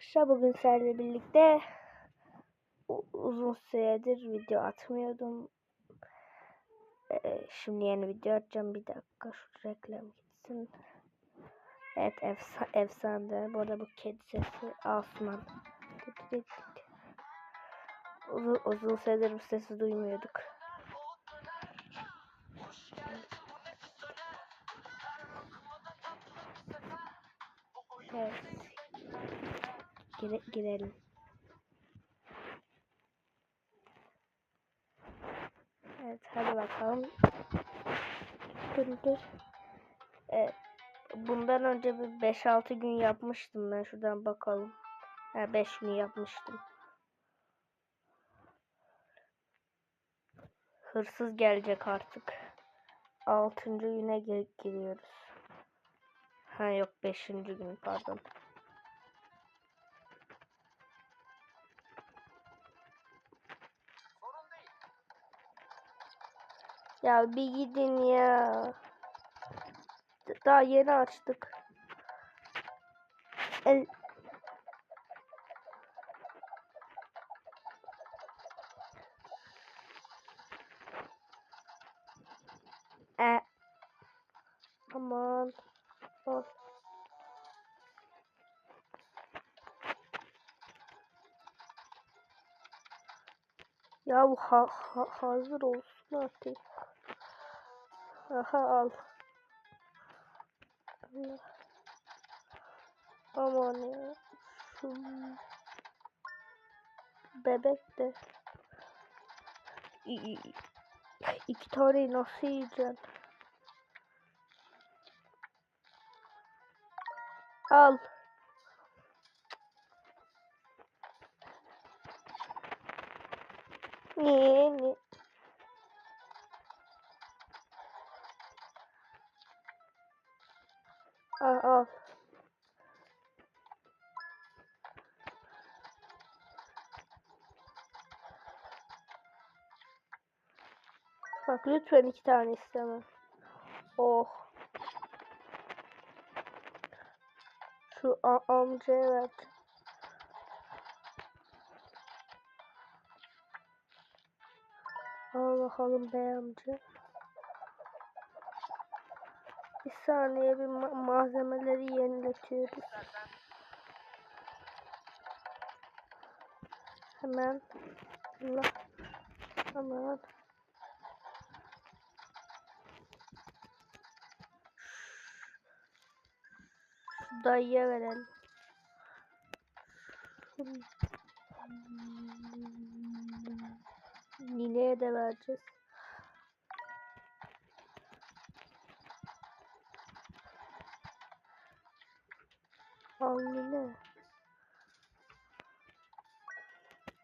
arkadaşlar bugün sizlerle birlikte uzun süredir video atmıyordum. Ee, şimdi yeni video atacağım. Bir dakika şu reklam gitsin. Evet efsa efsane. Bu arada bu kedi sesi Asman. Uzun, uzun süredir bu sesi duymuyorduk. Evet. Gire girelim. Evet hadi bakalım. Dur. Evet. Bundan önce bir 5-6 gün yapmıştım ben. Şuradan bakalım. Ha 5 gün yapmıştım. Hırsız gelecek artık. 6. güne gir giriyoruz. Ha yok 5. gün pardon. Ya bir gidin ya. Daha yeni açtık. El... E. Aman. Of. Ya bu ha, ha- hazır olsun artık. Aha al. Aman ya. Şu bebek de. İ- iki taneyi nasıl yiyeceksin? Al. Niye? Niye? Bak lütfen iki tane istemem. Oh. Şu amcaya ver. Al bakalım bey amca. Bir saniye bir ma- malzemeleri yeniletiyoruz. Hemen. Allah. Hemen. Dayıya verelim. Nineye de vereceğiz. Al nine.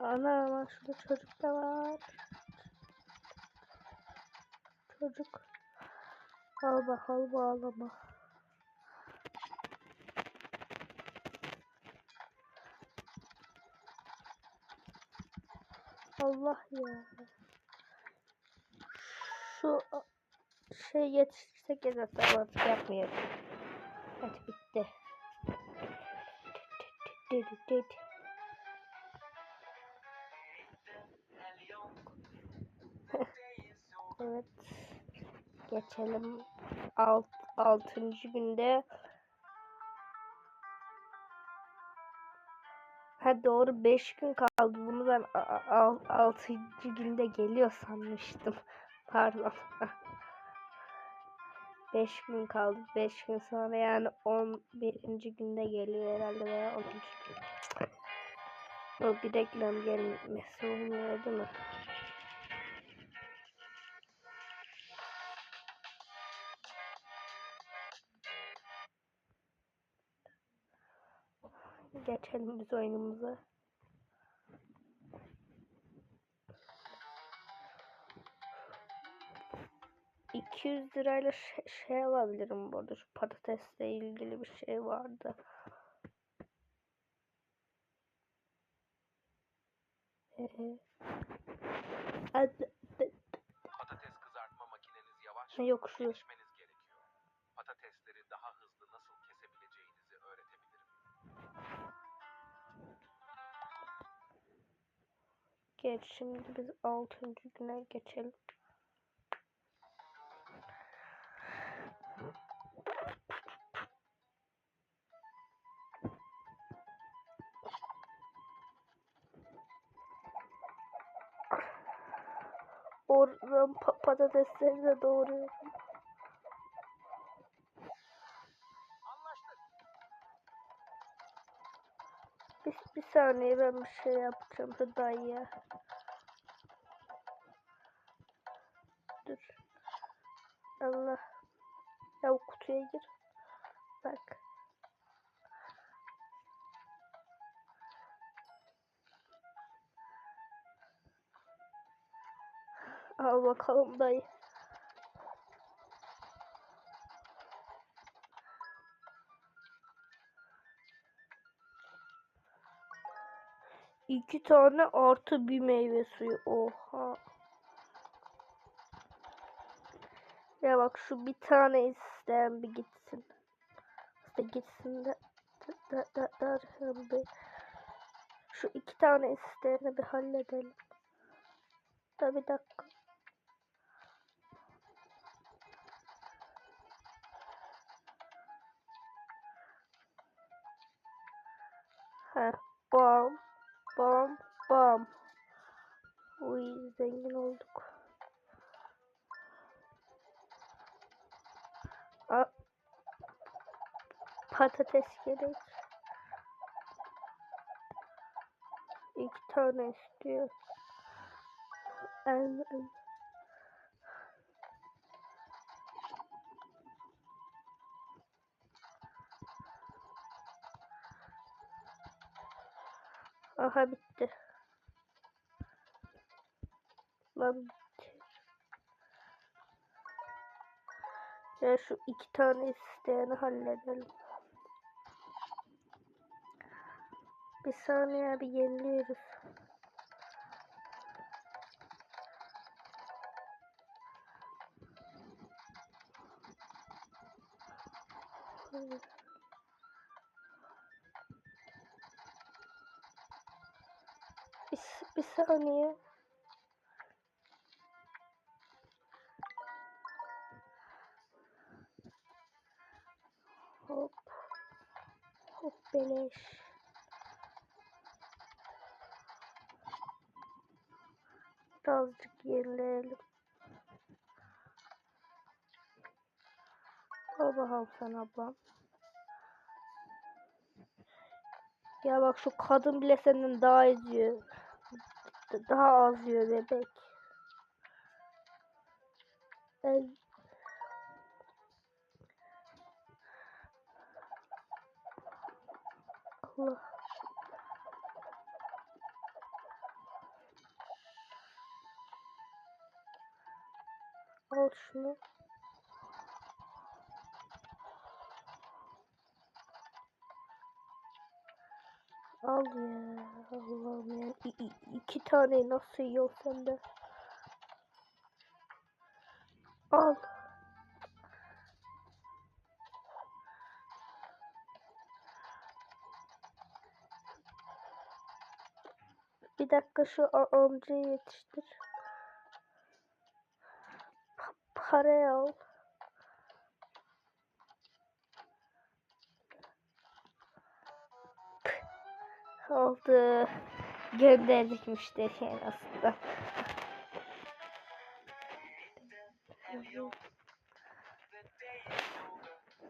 Ana ama şurada çocuk da var. Çocuk. Al bakalım ağlama. Allah ya. Şu şey yetiştirsek ya da artık yapmayalım. Hadi bitti. evet. Geçelim. Alt, altıncı günde. Ha doğru 5 gün kaldı. Bunu ben a- a- al- altıncı günde geliyor sanmıştım. Pardon. 5 gün kaldı. 5 gün sonra yani 11. günde geliyor herhalde veya 10. gün. O bir reklam gelmesi olmuyor değil mi? Geçelim biz oyunumuza. ...200 lirayla şey, şey alabilirim bu arada. Şu patatesle ilgili bir şey vardı. Patates kızartma makineniz yavaş. Yok şu. Geç şimdi biz 6. güne geçelim. Oradan pa- patatesleri de doğruyorum. Bir, saniye ben bir şey yapacağım şu dayıya. Dur. Allah. Ya o kutuya gir. Bak. Al bakalım dayı. İki tane artı bir meyve suyu. Oha. Ya bak şu bir tane isteyen bir gitsin. İşte gitsin de. Da, da, da, bir- Şu iki tane isteyeni bir halledelim. Da bir dakika. Ha, bam, bam, bam. Uy, zengin olduk. A patates gerek. İki tane istiyor. En, en. Aha bitti. Lan. Ya şu iki tane isteyeni halledelim. Bir saniye bir yeniliyoruz. Hayır. Bir, saniye. Hop. Hop beleş. Birazcık yenileyelim. Al bakalım sen ablam. Ya bak şu kadın bile senden daha. D- Daha az yiyor bebek. El. Allah. Al şunu. Al ya Allah'ım ya. İ- iki tane nasıl yiyor sende? Al. Bir dakika şu amcayı yetiştir. Pa- parayı al. Gönderdik müşteriye aslında.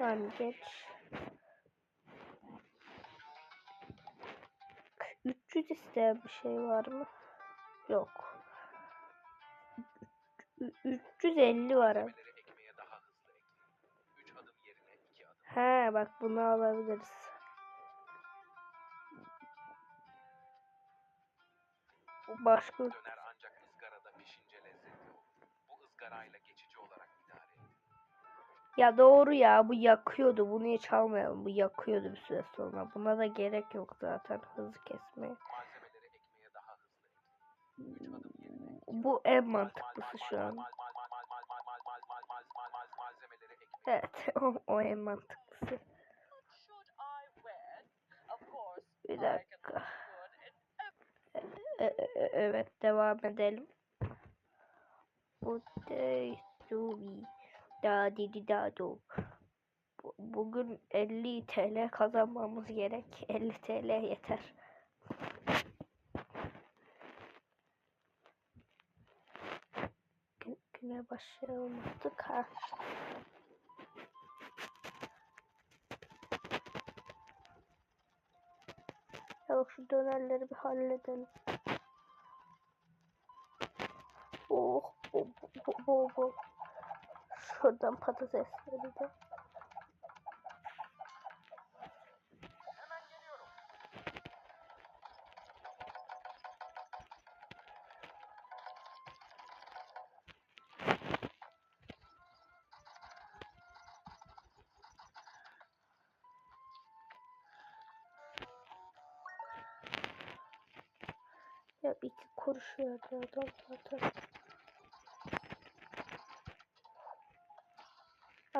Lan geç. 300 isteyen bir şey var mı? Yok. Ü- 350 var ama. He bak bunu alabiliriz. Başka Döner ancak ızgarada pişince lezzetli olur. Bu ızgarayla geçici olarak idare edin. Ya doğru ya bu yakıyordu. Bunu hiç almayalım. Bu yakıyordu bir süre sonra. Buna da gerek yok zaten hızlı kesmeye. Malzemeleri ekmeğe daha hızlı ekleyin. Üç adım yerine iki Bu en mantıklısı şu an. Malzemeleri ekmeğe Evet o, o en mantıklısı. Bir dakika. look good in E- e- e- evet devam edelim. Bu suvi da didi da do. Bu- Bugün 50 TL kazanmamız gerek. 50 TL yeter. Gün- Güne başlayalım ha. Ya şu dönerleri bir halledelim. Oh, oh, oh, oh, oh. Şuradan patatesleri de. Ya iki kuruş verdi adam zaten.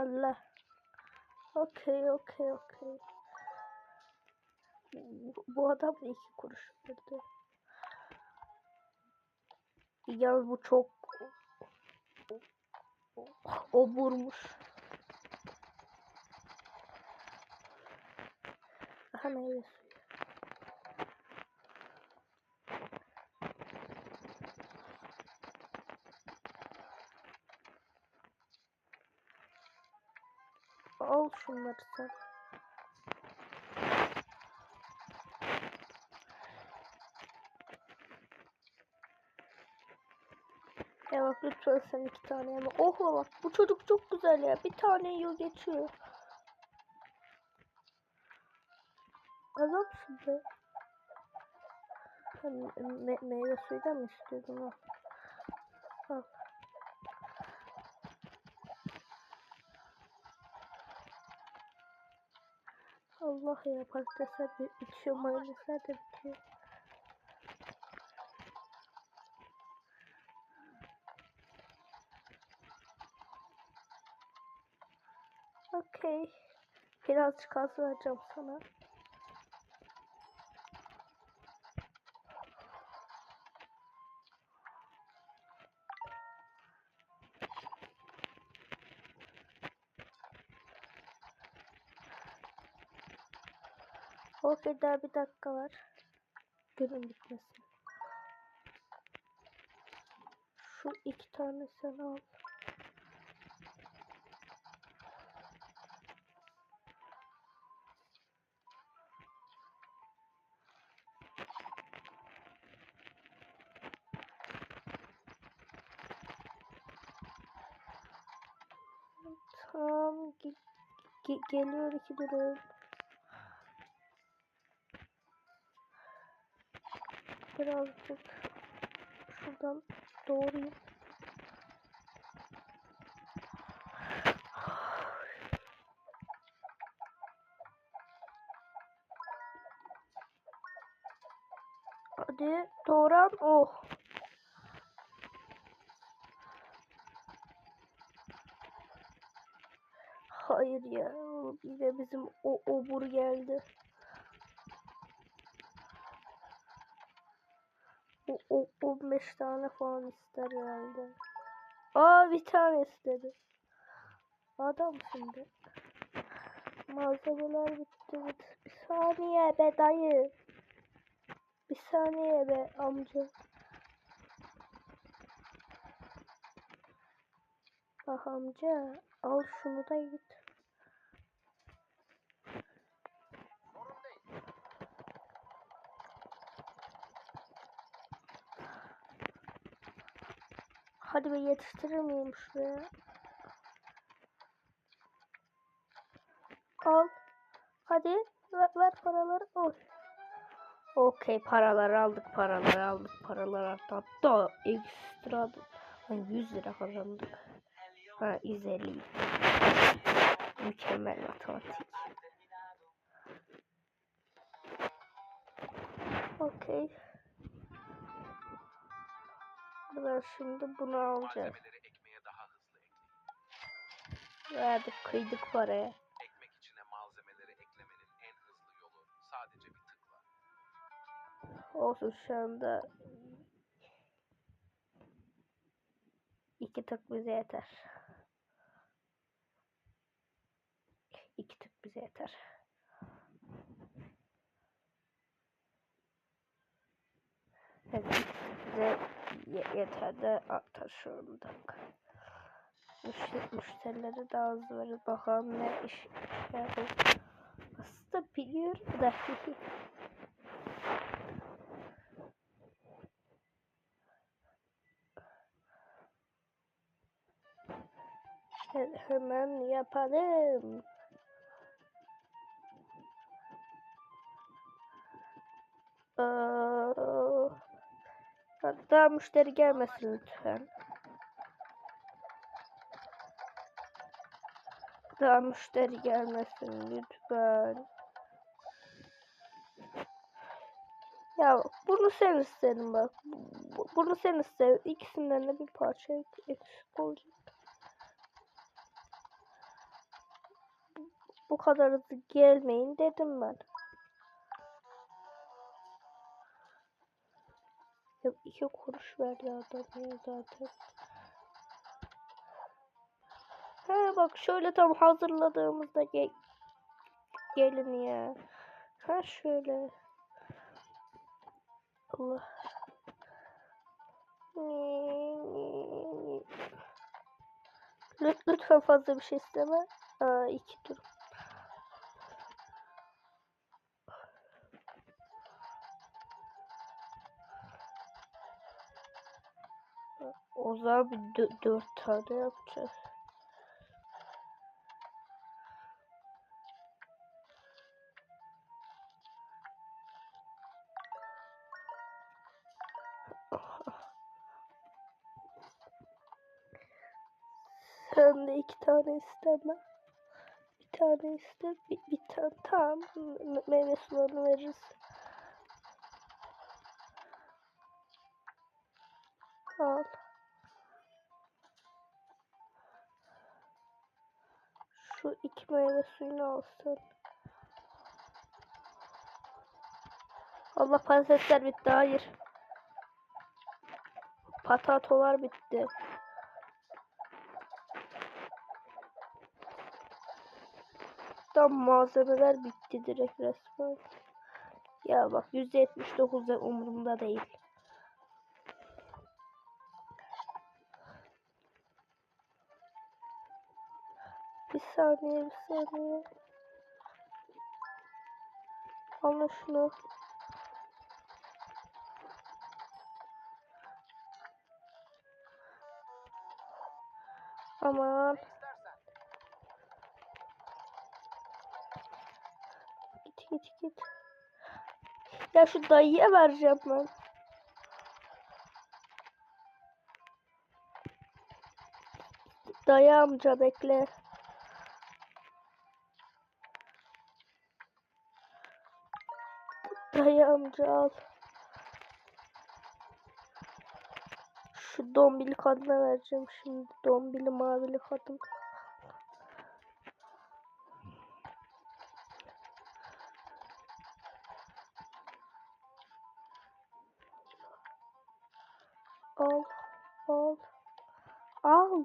Allah. Okey okey okey. Bu- adam da iki kuruş verdi. Yalnız bu çok oburmuş. Aha meyve suyu. Sen. Ya bak lütfen sen iki tane yeme. Oh bak bu çocuk çok güzel ya. Bir tane yiyor geçiyor. Adamsın be. Me- meyve suyundan mı istiyordum ha? Al. Allah ya patatesler bi- bitiyor, mayonezler de bitiyor. Okey. Birazcık az vereceğim sana. Okey daha bir dakika var. Günün bitmesin. Şu iki tane sen al. Tamam. Ge ge- geliyor iki durum. Birazcık şuradan doğrayayım. Hadi doğran. Oh. Hayır ya. Yine bizim o obur geldi. O, o 15 tane falan ister herhalde. Aa bir tane istedi. Adam şimdi. Malzemeler bitti, bitti. Bir saniye be dayı. Bir saniye be amca. Ah amca al şunu da git. Hadi be yetiştirir miyim şuraya? Al. Hadi ver, ver paraları. Oy. Okey paraları aldık paraları aldık paraları arttı. Hatta ekstra Ay, 100 lira kazandık. Ha 150. Mükemmel matematik. Okey. Ben şimdi bunu ekleyin. Verdik kıydık paraya. Ekmek içine malzemeleri eklemenin en hızlı yolu sadece bir tıkla. Olsun şu anda iki tık bize yeter. İki tık bize yeter. Evet, bize yeter de şu anda. Müşteri, müşterilere daha hızlı verir. Bakalım ne iş yapıyor. Aslında biliyorum da. He- Hemen yapalım. Aa, Hatta müşteri gelmesin lütfen. Daha müşteri gelmesin lütfen. Ya bunu sen istedin bak. Bu- Bunu sen istedin. İkisinden de bir parça ek- eksik olacak. Bu kadar hızlı gelmeyin dedim ben. Ya iki kuruş verdi adam zaten. Ha bak şöyle tam hazırladığımızda ge gelin ya. Ha şöyle. Allah. Lüt- Lütfen fazla bir şey isteme. Aa, iki dur. O zaman bir dö- dört tane yapacağız. Sen de iki tane isteme. Bir tane iste, bir, bir tane. Me- Meyve sularını veririz. Şu iki meyve suyunu alsın. Allah patatesler bitti. Hayır. Patatolar bitti. Tam malzemeler bitti direkt resmen. Ya bak %79 da umurumda değil. Saniye bir saniye. Alın şunu. Aman. Git git git. Ya şu dayıya vereceğim ben. Dayı amca bekle. Al. Şu dombili kadına vereceğim şimdi. Dombili mavili kadın. Al. Al. Al.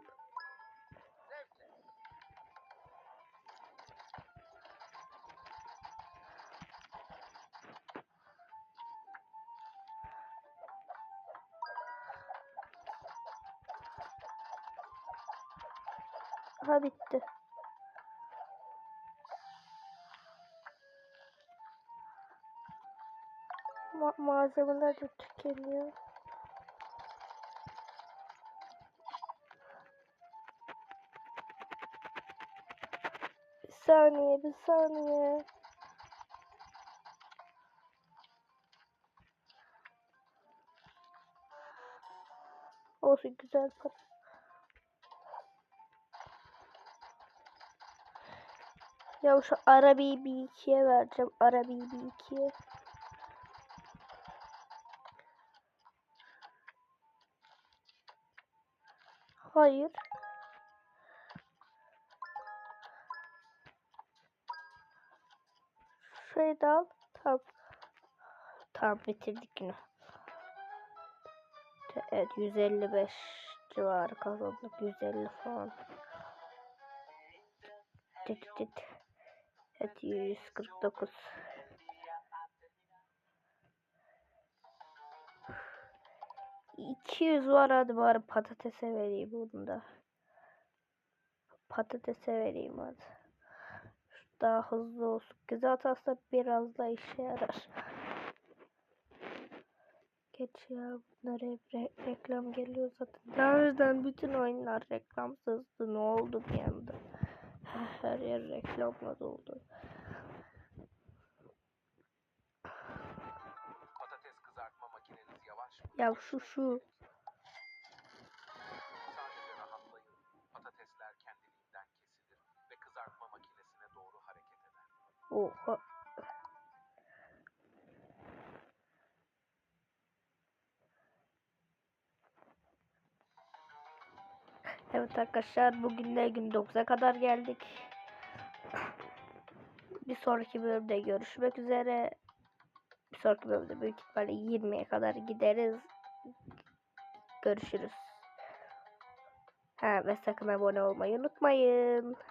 Malzemeler de tükeniyor. Bir saniye, bir saniye. Olsun güzel para. Ya şu arabayı bir ikiye vereceğim. Arabayı bir ikiye. Hayır. Şurayı da al. Tamam. Tamam bitirdik yine. Evet 155 civarı kazandık. 150 falan. Tık tık. Evet 149. ...200 var hadi bari patatese vereyim bunu da. Patatese vereyim hadi. Daha hızlı olsun. Zaten aslında biraz da işe yarar. Geç ya bunlara hep re- reklam geliyor zaten. Daha önceden bütün oyunlar reklamsızdı. Ne oldu bir anda? Her yer reklamla doldu. Ya şu şu. Sadece rahatlayın. Patatesler kendiliğinden kesilir ve kızartma makinesine doğru hareket eder. Oha. Evet arkadaşlar bugün de gün 9'a kadar geldik. Bir sonraki bölümde görüşmek üzere. Sonraki bölümde büyük ihtimalle 20'ye kadar gideriz. Görüşürüz. Ha ve sakın abone olmayı unutmayın.